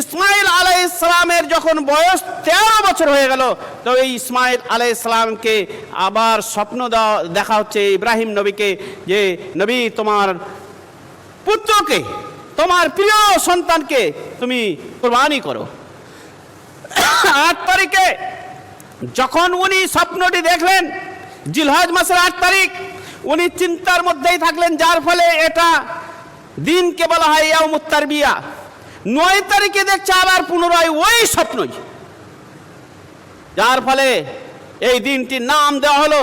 ইসমাইল আলাই ইসলামের যখন বয়স তেরো বছর হয়ে গেল, তো এই ইসমাইল আলাই ইসলামকে আবার স্বপ্ন দেখা হচ্ছে ইব্রাহিম নবীকে যে, নবী, তোমার পুত্রকে, তোমার প্রিয় সন্তানকে তুমি কোরবানি করো। আট তারিখে যখন উনি স্বপ্নটি দেখলেন, জিলহজ মাসের আট তারিখ, উনি চিন্তার মধ্যেই থাকলেন, যার ফলে এটা দিনকে বলা হয় ইয়ামুত্তার বিয়া নয় তারিখে দেখছে আবার পুনরায় ওই স্বপ্নই। যার ফলে এই দিনটির নাম দেওয়া হলো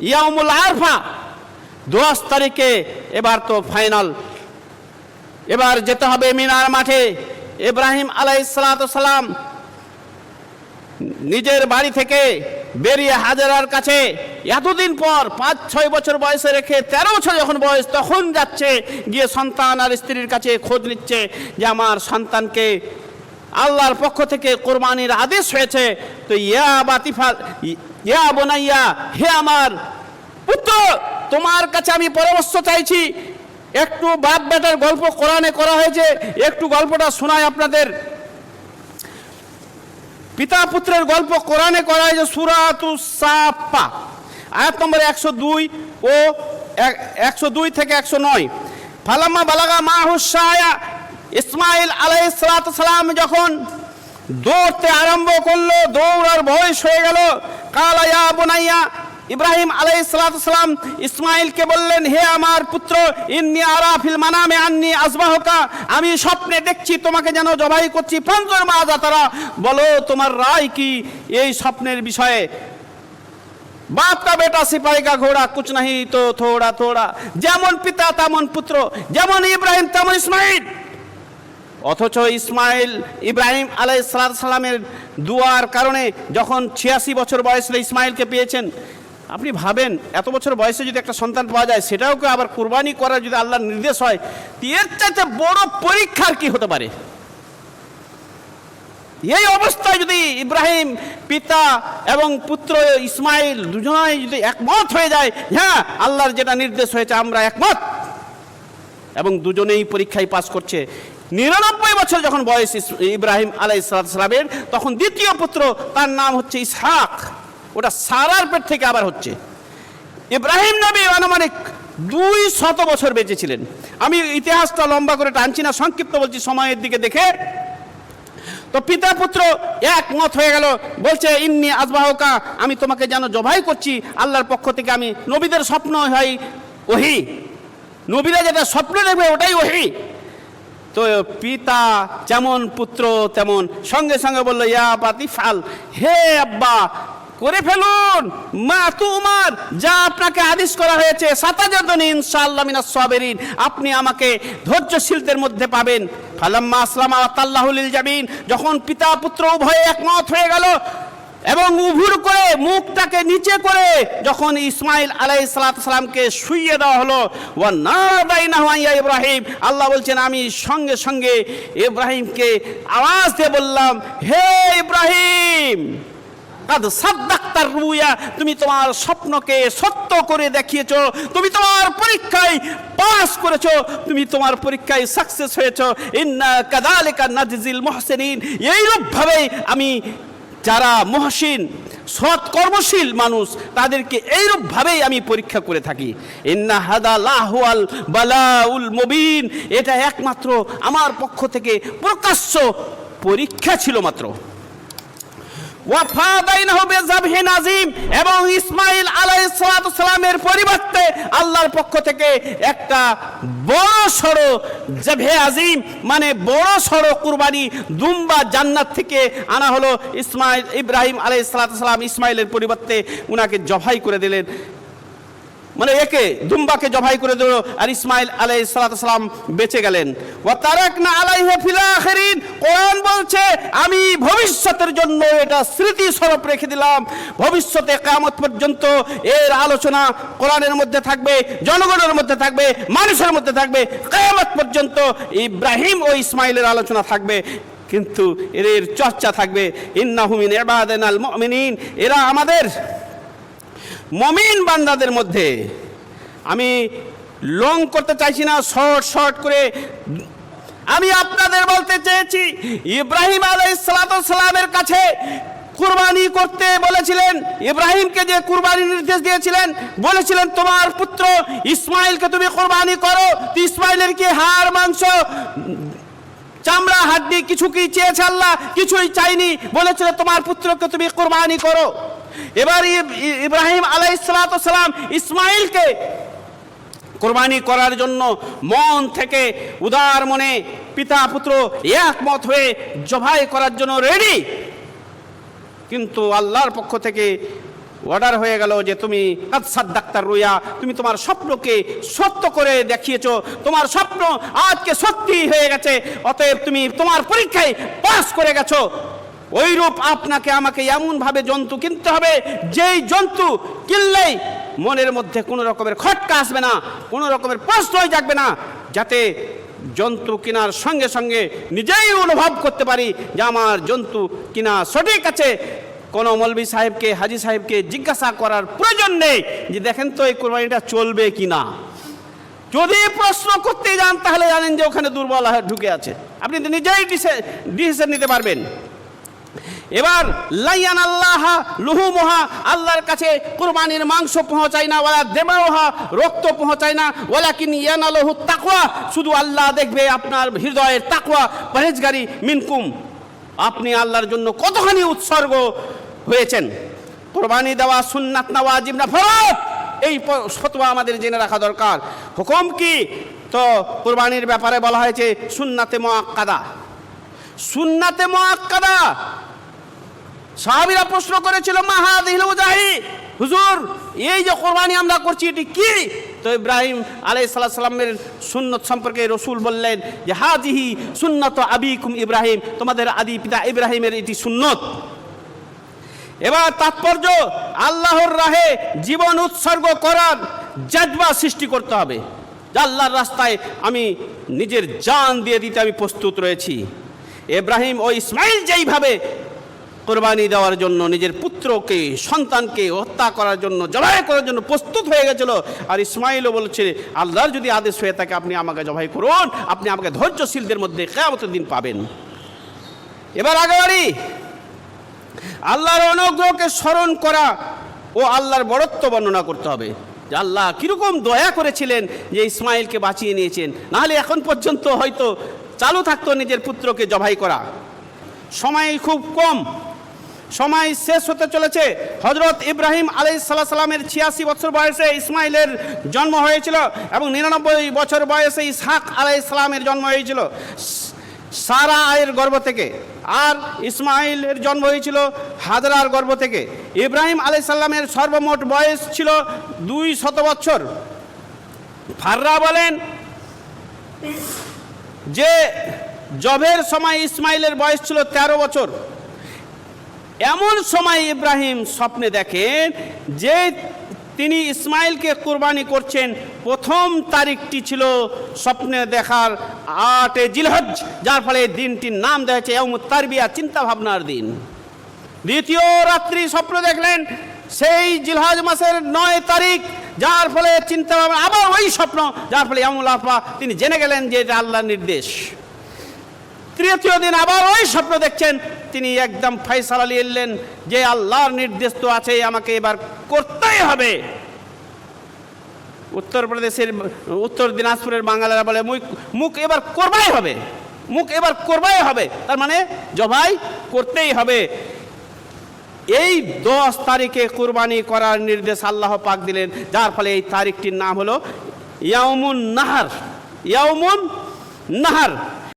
ইয়ামুল আরফা। দশ তারিখে এবার তো ফাইনাল। এবার যেতে হবে মিনার মাঠে। ইব্রাহিম আলাইসালাম নিজের বাড়ি থেকে বেরিয়ে হাজারার কাছে। এতদিন পর পাঁচ, ছয় বছর বয়সে রেখে তেরো বছর যখন বয়স, তখন যাচ্ছে, গিয়ে সন্তান আর স্ত্রীর কাছে খোঁজ নিচ্ছে যে আমার সন্তানকে আল্লাহর পক্ষ থেকে কোরবানির আদেশ হয়েছে। তো ইয়া বাতিফা, ইয়া বোনাইয়া, হে আমার পুত্র, তোমার কাছে আমি পরামর্শ চাইছি, একটু বাপ বেটার গল্প কোরআনে করা হয়েছে, একটু গল্পটা শোনায় আপনাদের। পিতা পুত্রের গল্প কোরআনে করা হয়েছে সুরাতু সাপা আয়াত নম্বর একশো দুই ও একশো দুই থেকে একশো নয়। ফালাম্মা বালাগা মা হুসায়া ইসমাইল আলাই সালাম যখন দৌড়তে আরম্ভ করল, দৌড়ার বয়স হয়ে গেল। কালায়া বোনাইয়া ইব্রাহিম আলাই সালাম ইসমাইলকে বললেন, হে আমার পুত্র, ইন্নি আরাফিল মানামে আন্নি আজবাহকা। আমি স্বপ্নে দেখছি তোমাকে যেন জবাই করছি পঞ্চর মা তারা। বলো, তোমার রায় কি? এই স্বপ্নের বিষয়ে। বাপ কা বেটা সিপাহী কা ঘোড়া, কুছ নাহি তো থোড়া থোড়া। যেমন পিতা, তেমন পুত্র। যেমন ইব্রাহিম, তেমন ইসমাইল অথচ ইসমাইল ইব্রাহিম আলাই সালামের দুয়ার কারণে যখন ছিয়াশি বছর বয়সে ইসমাইলকে পেয়েছেন আপনি ভাবেন, এত বছর বয়সে যদি একটা সন্তান পাওয়া যায়, সেটাও কেউ আবার কোরবানি করার যদি আল্লাহর নির্দেশ হয় এর চাইতে বড় পরীক্ষার কি হতে পারে? এই অবস্থায় যদি ইব্রাহিম পিতা এবং পুত্র ইসমাইল দুজনাই যদি একমত হয়ে যায় হ্যাঁ আল্লাহর যেটা নির্দেশ হয়েছে, আমরা একমত। এবং দুজনেই পরীক্ষায় পাস করছে। নিরানব্বই বছর যখন বয়স ইব্রাহিম আলাই সালামের তখন দ্বিতীয় পুত্র, তার নাম হচ্ছে ইসহাক। ওটা সারার পেট থেকে আবার হচ্ছে। ইব্রাহিম নবী আনুমানিক দুই শত বছর বেঁচে ছিলেন আমি ইতিহাসটা লম্বা করে টানছি না, সংক্ষিপ্ত বলছি, সময়ের দিকে দেখে। তো পিতা পুত্র একমত হয়ে গেল, বলছে, ইন্নি আজবাহকা, আমি তোমাকে যেন জবাই করছি, আল্লাহর পক্ষ থেকে আমি নবীদের স্বপ্ন হয় ওহি। নবীরা যেটা স্বপ্ন দেখবে, ওটাই ওহি। তো পিতা যেমন পুত্র, তেমন সঙ্গে সঙ্গে বলল, ইয়া পাতি ফাল, হে আব্বা করে ফেলুন। মা তুমার যা আপনাকে আদেশ করা হয়েছে সাতাজাদন ইনশাআল্লাহ মিনাস সাবিরিন। আপনি আমাকে ধৈর্যশীলদের মধ্যে পাবেন। ফালাম্মা আসলামা তাল্লাহুলিল জামিন। যখন পিতা পুত্র উভয়ে একমত হয়ে গেল এবং উভুর করে মুখটাকে নিচে করে যখন ইসমাইল আলাই সালামকে শুইয়ে দেওয়া হলো ও না দাই হাইয়া ইব্রাহিম। আল্লাহ বলছেন, আমি সঙ্গে সঙ্গে ইব্রাহিমকে আওয়াজ দিয়ে বললাম, হে ইব্রাহিম! তুমি তোমার স্বপ্নকে সত্য করে দেখিয়েছো, তুমি তোমার পরীক্ষায় পাস করেছ, তুমি তোমার পরীক্ষায় সাকসেস হয়েছো। ইন্না কাদালিকা নাজিল মুহসিনিন। এইরূপ ভাবেই আমি যারা মহসিন, সৎ কর্মশীল মানুষ, তাদেরকে এইরূপ ভাবেই আমি পরীক্ষা করে থাকি। ইন্না এটা একমাত্র আমার পক্ষ থেকে প্রকাশ্য পরীক্ষা ছিল মাত্র। এবং ইসমাইল আলাইসালামের পরিবর্তে আল্লাহর পক্ষ থেকে একটা বড় সড়ো জাবহে আজিম মানে বড় সড়ো কুরবানি দুম্বা জান্নাত থেকে আনা হলো ইসমাইল ইব্রাহিম সালাম ইসমাইলের পরিবর্তে উনাকে জবাই করে দিলেন। মানে একে দুম্বাকে জবাই করে দিল আর ইসমাইল আলাই সালাম বেঁচে গেলেন। ও তারাক না আলাইহে ফিল আখিরিন। কোরআন বলছে, আমি ভবিষ্যতের জন্য এটা স্মৃতি স্বরূপ রেখে দিলাম। ভবিষ্যতে কিয়ামত পর্যন্ত এর আলোচনা কোরআনের মধ্যে থাকবে, জনগণের মধ্যে থাকবে, মানুষের মধ্যে থাকবে। কিয়ামত পর্যন্ত ইব্রাহিম ও ইসমাইলের আলোচনা থাকবে, কিন্তু এর চর্চা থাকবে। ইন্নাহুমিন ইবাদানাল মুমিনিন। এরা আমাদের মমিন বান্দাদের মধ্যে। আমি লং করতে চাইছি না শর্ট শর্ট করে। আমি আপনাদের বলতে চেয়েছি, ইব্রাহিম আলাইসালামের কাছে কুরবানি করতে বলেছিলেন। ইব্রাহিমকে যে কুরবানি নির্দেশ দিয়েছিলেন, বলেছিলেন, তোমার পুত্র ইসমাইলকে তুমি কুরবানি করো। ইসমাইলের কি হাড়, মাংস, চামড়া, হাড্ডি, কিছু কি চেয়েছে আল্লাহ? কিছুই চাইনি। বলেছিল, তোমার পুত্রকে তুমি কুরবানি করো। এবার ইব্রাহিম আলাইসালাম ইসমাইলকে কোরবানি করার জন্য মন থেকে উদার মনে পিতা পুত্র একমত হয়ে জবাই করার জন্য রেডি কিন্তু আল্লাহর পক্ষ থেকে অর্ডার হয়ে গেল যে তুমি আচ্ছা ডাক্তার রুইয়া তুমি তোমার স্বপ্নকে সত্য করে দেখিয়েছ, তোমার স্বপ্ন আজকে সত্যি হয়ে গেছে, অতএব তুমি তোমার পরীক্ষায় পাস করে গেছো। ওইরূপ আপনাকে আমাকে এমনভাবে জন্তু কিনতে হবে, যেই জন্তু কিনলেই মনের মধ্যে কোনো রকমের খটকা আসবে না, কোনো রকমের প্রশ্নই জাগবে না, যাতে জন্তু কেনার সঙ্গে সঙ্গে নিজেই অনুভব করতে পারি যে আমার জন্তু কিনা সঠিক আছে। কোনো মৌলবী সাহেবকে, হাজি সাহেবকে জিজ্ঞাসা করার প্রয়োজন নেই যে দেখেন তো এই কোরবানিটা চলবে কি না যদি প্রশ্ন করতে যান তাহলে জানেন যে ওখানে দুর্বল ঢুকে আছে। আপনি নিজেই ডিসিশন নিতে পারবেন। এবার লাইয়ান আল্লাহ লুহুমোহা, আল্লাহর কাছে কুরবানির মাংস পৌঁছায় না ওলা দেমাওহা রক্ত পৌঁছায় না ওলা কিন ইয়ান আলহু তাকুয়া শুধু আল্লাহ দেখবে আপনার হৃদয়ের তাকুয়া পরেজগারি মিনকুম। আপনি আল্লাহর জন্য কতখানি উৎসর্গ হয়েছেন? কোরবানি দেওয়া সুন্নাত না ওয়াজিব না ফরজ? এই ফতোয়া আমাদের জেনে রাখা দরকার। হুকুম কি? তো কোরবানির ব্যাপারে বলা হয়েছে, সুন্নাতে মোয়াক্কাদা সুন্নাতে মোয়াক্কাদা সাহাবিরা প্রশ্ন করেছিল মুজাহি হুজুর, এই যে কোরবানি আমরা করছি, এটি কি? তো ইব্রাহিম আলাই সাল্লামের সুন্নত সম্পর্কে রসুল বললেন যে হাজিহি সুন্নত আবিকুম ইব্রাহিম। তোমাদের আদি পিতা ইব্রাহিমের এটি সুন্নত। এবার তাৎপর্য, আল্লাহর রাহে জীবন উৎসর্গ করার জাজবা সৃষ্টি করতে হবে। আল্লাহর রাস্তায় আমি নিজের জান দিয়ে দিতে আমি প্রস্তুত রয়েছি। ইব্রাহিম ও ইসমাইল যেইভাবে কোরবানি দেওয়ার জন্য, নিজের পুত্রকে, সন্তানকে হত্যা করার জন্য, জবাই করার জন্য প্রস্তুত হয়ে গেছিল। আর ইসমাইলও বলছে, আল্লাহর যদি আদেশ হয়ে থাকে, আপনি আমাকে জবাই করুন। আপনি আমাকে ধৈর্যশীলদের মধ্যে কেয়ামতের দিন পাবেন। এবার আগেবাড়ি, আল্লাহর অনুগ্রহকে স্মরণ করা ও আল্লাহর বড়ত্ব বর্ণনা করতে হবে। যে আল্লাহ কীরকম দয়া করেছিলেন যে ইসমাইলকে বাঁচিয়ে নিয়েছেন। নাহলে এখন পর্যন্ত হয়তো চালু থাকতো নিজের পুত্রকে জবাই করা। সময় খুব কম। সময় শেষ হতে চলেছে। হজরত ইব্রাহিম আলাই সাল্লামের ছিয়াশি বছর বয়সে ইসমাইলের জন্ম হয়েছিল এবং নিরানব্বই বছর বয়সে ইসহাক আলাই সালামের জন্ম হয়েছিল। সারা আয়ের গর্ভ থেকে। আর ইসমাইলের জন্ম হয়েছিল হাজরার গর্ভ থেকে। ইব্রাহিম আলাই সাল্লামের সর্বমোট বয়স ছিল দুই শত বছর। ফাররা বলেন যে জবের সময় ইসমাইলের বয়স ছিল ১৩ বছর। এমন সময় ইব্রাহিম স্বপ্নে দেখেন যে তিনি ইসমাইলকে কোরবানি করছেন, প্রথম তারিখটি ছিল স্বপ্নে দেখার আটে জিলহজ, যার ফলে দিনটির নাম দেওয়া হয়েছে এমন তারবিয়া চিন্তা ভাবনার দিন। দ্বিতীয় রাত্রি স্বপ্ন দেখলেন, সেই জিলহাজ মাসের নয় তারিখ, যার ফলে চিন্তা ভাবনা আবার ওই স্বপ্ন, যার ফলে এমন আফা, তিনি জেনে গেলেন যে এটা আল্লাহর নির্দেশ। তৃতীয় দিন আবার ওই স্বপ্ন দেখছেন তিনি একদম ফয়সালা নিয়ে এলেন যে আল্লাহর নির্দেশ তো আছে আমাকে এবার করতেই হবে। উত্তরপ্রদেশের উত্তর দিনাজপুরের বাঙালিরা বলে, মুখ মুখ এবার করবাই হবে। মুখ এবার করবাই হবে। তার মানে জবাই করতেই হবে। এই দশ তারিখে কুরবানি করার নির্দেশ আল্লাহ পাক দিলেন, যার ফলে এই তারিখটির নাম হলো ইয়ামুন নাহার। ইয়ামুন নাহার।